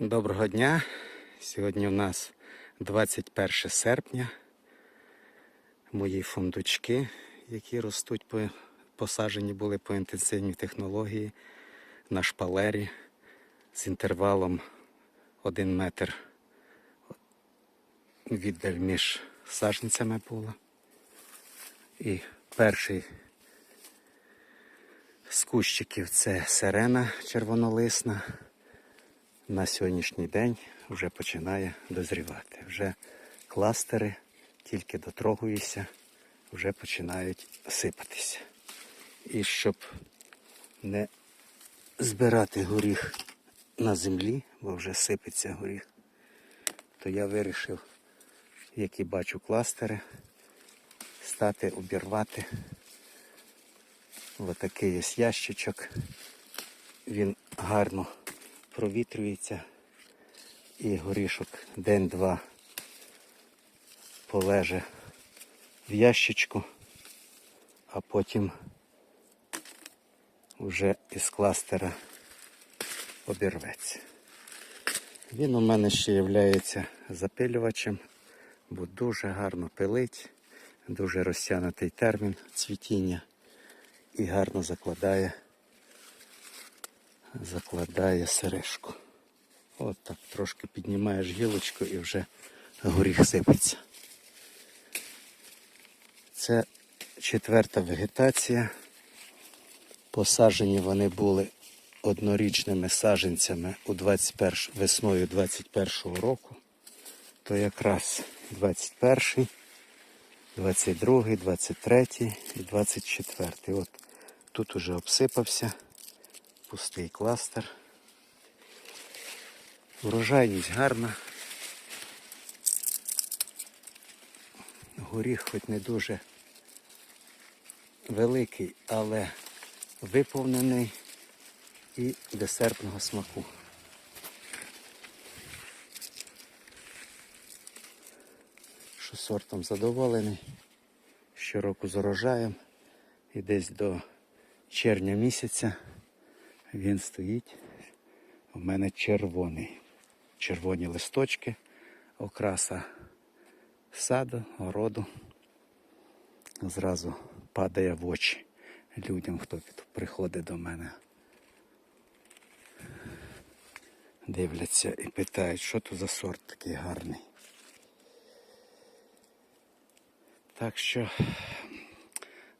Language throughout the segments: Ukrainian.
Доброго дня. Сьогодні у нас 21 серпня. Мої фундучки, які ростуть по посаджені були по інтенсивній технології на шпалері з інтервалом 1 метр віддаль між саженцями було. І перший з кущиків це сирена червонолисна на сьогоднішній день вже починає дозрівати. Вже кластери тільки дотрогуюся, вже починають сипатися. І щоб не збирати горіх на землі, бо вже сипеться горіх, то я вирішив, які бачу кластери, стати обірвати. Отакий є ящичок. Він гарно провітрюється і горішок день-два полеже в ящичку, а потім вже із кластера обірветься. Він у мене ще є запилювачем, бо дуже гарно пилить, дуже розтягнутий термін цвітіння і гарно закладає закладає сережку. От так трошки піднімаєш гілочку і вже горіх сипеться. Це четверта вегетація. Посаджені вони були однорічними саджанцями у 21, весною 21 року. То якраз 21, 22, 23 і 24. От тут уже обсипався пустий кластер. Урожайність гарна. Горіх хоч не дуже великий, але виповнений і десертного смаку. Що сортом задоволений, щороку з урожаєм і десь до червня місяця він стоїть. У мене червоний. Червоні листочки, окраса саду, городу. Зразу падає в очі людям, хто приходить до мене. Дивляться і питають, що то за сорт такий гарний. Так що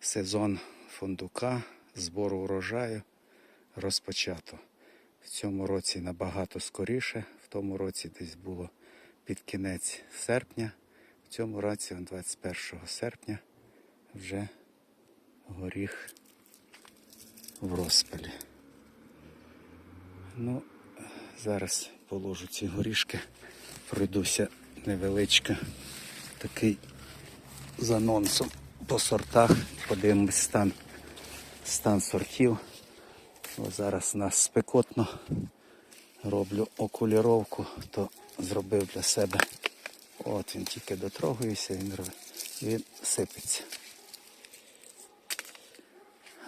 сезон фундука, збору урожаю розпочато. В цьому році набагато скоріше, в тому році десь було під кінець серпня, в цьому році, 21 серпня, вже горіх в розпалі. Ну, зараз положу ці горішки, пройдуся невеличко такий з анонсом по сортах, подивимось стан, стан сортів. Зараз у нас спекотно. Роблю окуліровку, то зробив для себе. От він тільки дотрогується, він, він сипеться.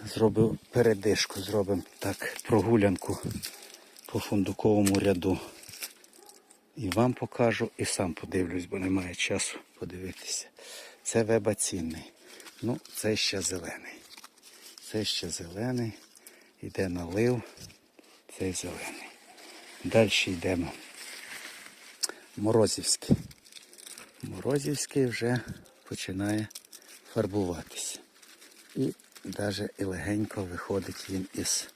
Зробив передишку, зробимо так прогулянку по фундуковому ряду. І вам покажу, і сам подивлюсь, бо немає часу подивитися. Це веба цінний. Ну, це ще зелений. Це ще зелений. Іде налив. Цей зелений. Далі йдемо. Морозівський. Морозівський вже починає фарбуватися. І навіть і легенько виходить він із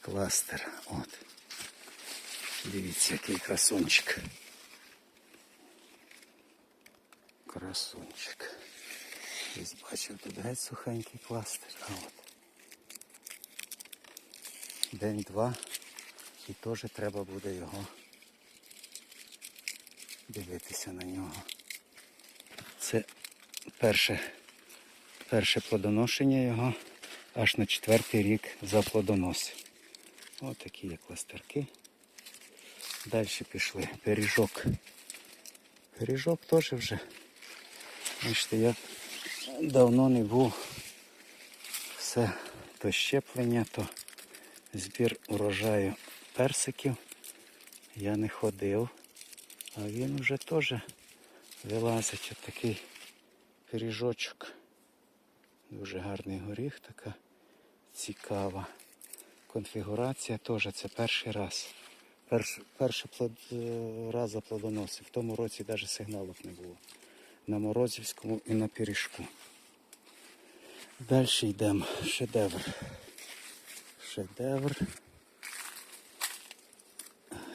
кластера. От. Дивіться, який красунчик. Красунчик. Ось бачив, тут геть сухенький кластер. А от. День-два. І теж треба буде його дивитися на нього. Це перше, перше плодоношення його аж на четвертий рік за плодонос. Ось такі є кластерки. Далі пішли. Пиріжок. Пиріжок теж вже. Бачите, я давно не був. Все то щеплення, то збір урожаю персиків. Я не ходив, а він вже теж вилазить от такий пиріжочок. Дуже гарний горіх, така цікава. Конфігурація теж це перший раз. Перш, перший плод, е, раз заплодоносив. В тому році навіть сигналів не було. На Морозівському і на пиріжку. Далі йдемо. Шедевр. Шедевр.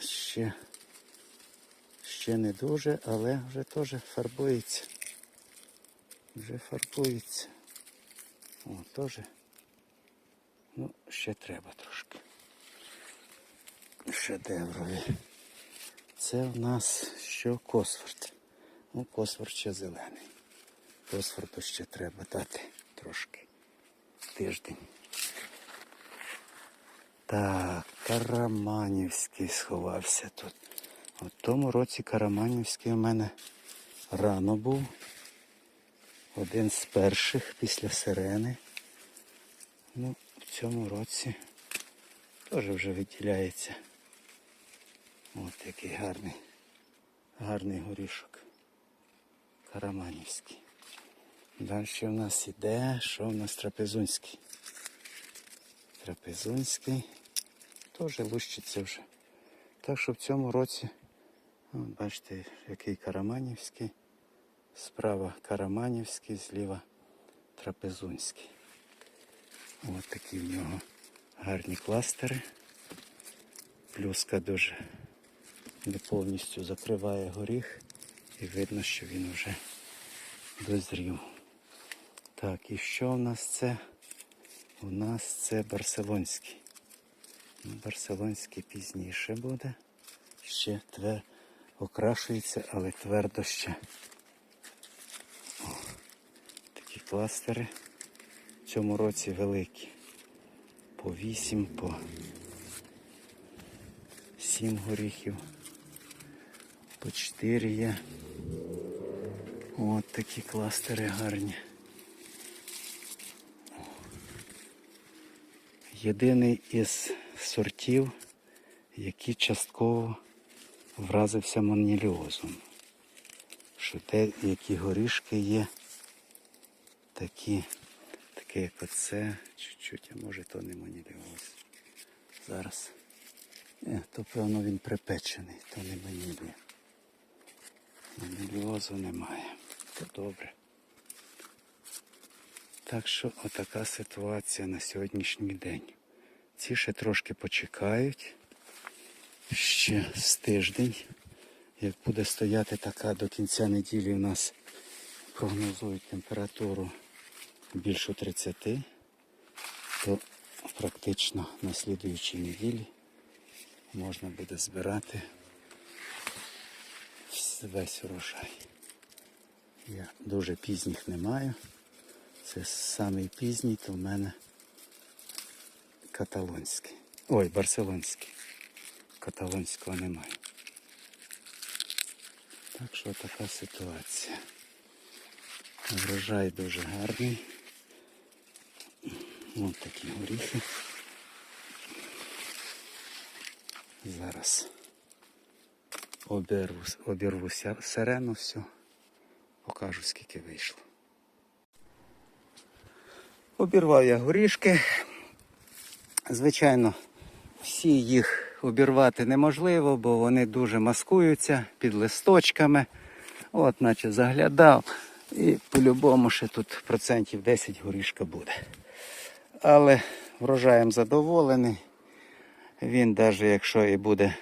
Ще, ще не дуже, але вже теж фарбується. Вже фарбується. О, теж. Ну, ще треба трошки. Шедеврові. Це в нас що Косфорд. Ну, Косфорд ще зелений. Косфорду ще треба дати трошки. Тиждень. Так, Караманівський сховався тут. У тому році Караманівський у мене рано був. Один з перших після сирени. Ну, в цьому році теж вже виділяється. От який гарний, гарний горішок. Караманівський. Далі в нас іде, що в нас трапезунський. Трапезунський теж лущиться вже. Так що в цьому році, от бачите, який Караманівський. Справа Караманівський, зліва Трапезунський. Ось такі в нього гарні кластери. Плюска дуже не повністю закриває горіх і видно, що він вже дозрів. Так, і що у нас це? У нас це барселонський. Барселонський пізніше буде. Ще твер... окрашується, але твердо ще. О, такі кластери в цьому році великі. По 8, по 7 горіхів. По 4 є. От такі кластери гарні. Єдиний із сортів, який частково вразився маніліозом. Що те, які горішки є, такі, такі як оце, чуть-чуть, а може то не маніліоз. Зараз. Е, то певно він припечений, то не манілі. Маніліозу немає. То добре. Так що отака ситуація на сьогоднішній день. Ці ще трошки почекають. Ще з тиждень. Як буде стояти така до кінця неділі, у нас прогнозують температуру більше 30, то практично на слідуючій неділі можна буде збирати весь урожай. Я дуже пізніх не маю. Це самий пізній, то в мене каталонський. Ой, барселонський. Каталонського немає. Так що така ситуація. Врожай дуже гарний. Ось такі горіхи. Зараз обірву, обірву сирену все. Покажу скільки вийшло. Обірвав я горішки. Звичайно, всі їх обірвати неможливо, бо вони дуже маскуються під листочками. От, наче заглядав. І по-любому ще тут процентів 10 горішка буде. Але врожаєм задоволений. Він навіть якщо і буде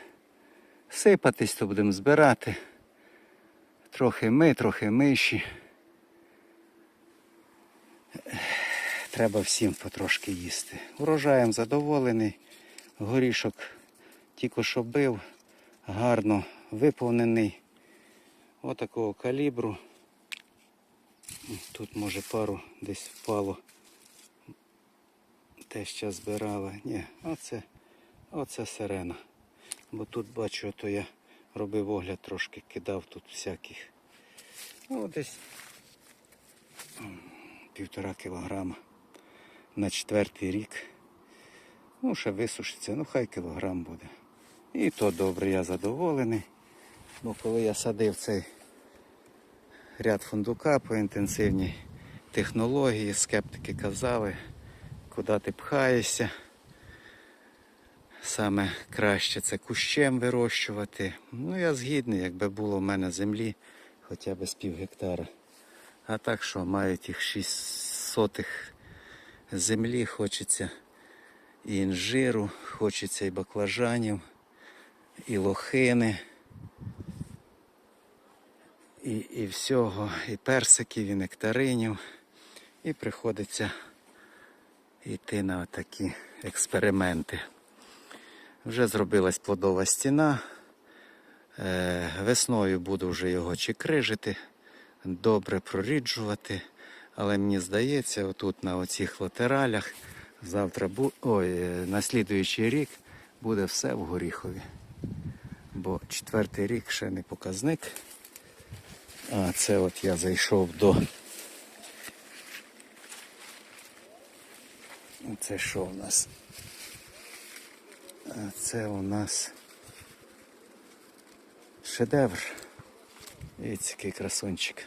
сипатись, то будемо збирати. Трохи ми, трохи миші. Треба всім потрошки їсти. Урожаєм задоволений. Горішок тільки що бив, гарно виповнений. Отакого калібру. Тут може пару десь впало. Те що збирала. Ні, оце, оце сирена. Бо тут бачу, то я робив огляд трошки, кидав тут всяких. Ну, десь півтора кілограма на четвертий рік. Ну, ще висушиться, ну хай кілограм буде. І то добре, я задоволений. Бо коли я садив цей ряд фундука по інтенсивній технології, скептики казали, куди ти пхаєшся. Саме краще це кущем вирощувати. Ну, я згідний, якби було в мене землі хоча б з пів гектара. А так що маю тих 6 сотих землі, хочеться і інжиру, хочеться і баклажанів, і лохини, і, і всього, і персиків, і нектаринів. І приходиться йти на такі експерименти. Вже зробилась плодова стіна. Е, Весною буду вже його чекрижити, добре проріджувати. Але мені здається, отут на оцих латералях завтра бу... Ой, е, на слідуючий рік буде все в горіхові. Бо четвертий рік ще не показник. А це от я зайшов до. Це що у нас? А це у нас шедевр. Дивіться, який красунчик.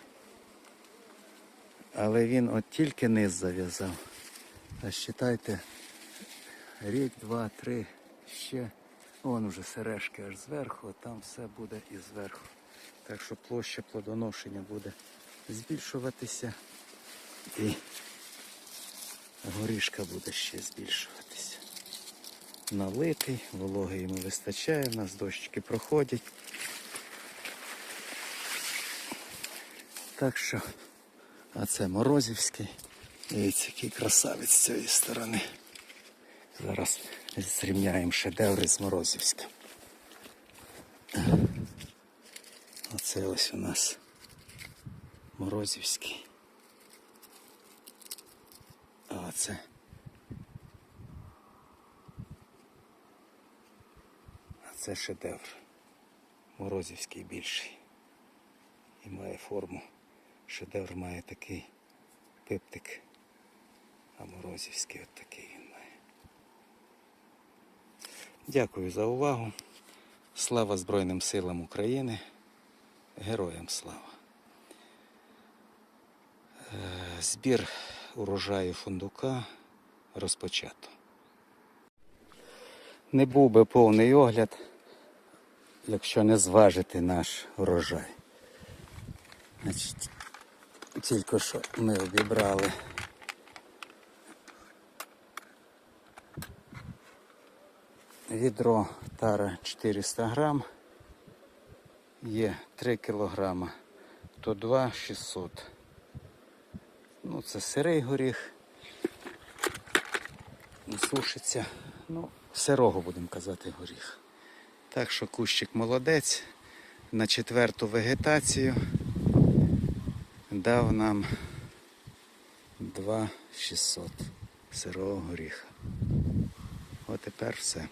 Але він от тільки низ зав'язав. А считайте, рік, два, три, ще. Вон уже сережки аж зверху, там все буде і зверху. Так що площа плодоношення буде збільшуватися і горішка буде ще збільшуватися. Налитий, вологи йому вистачає, у нас дощики проходять. Так що, а це Морозівський. Дивіться, який красавець з цієї сторони. Зараз зрівняємо шедеври з Морозівським. Оце ось у нас Морозівський. А це. А це шедевр. Морозівський більший. І має форму. Шедевр має такий пиптик. А Морозівський от такий він має. Дякую за увагу. Слава Збройним силам України. Героям слава. Е, Збір урожаю фундука розпочато. Не був би повний огляд, якщо не зважити наш урожай. Значить, тільки що ми обібрали відро тара 400 грам, є 3 кілограма, то 2 600. Ну, це сирий горіх. Не сушиться. Ну, сирого будемо казати горіх. Так що кущик молодець на четверту вегетацію дав нам 2600 сирого горіха. От тепер все.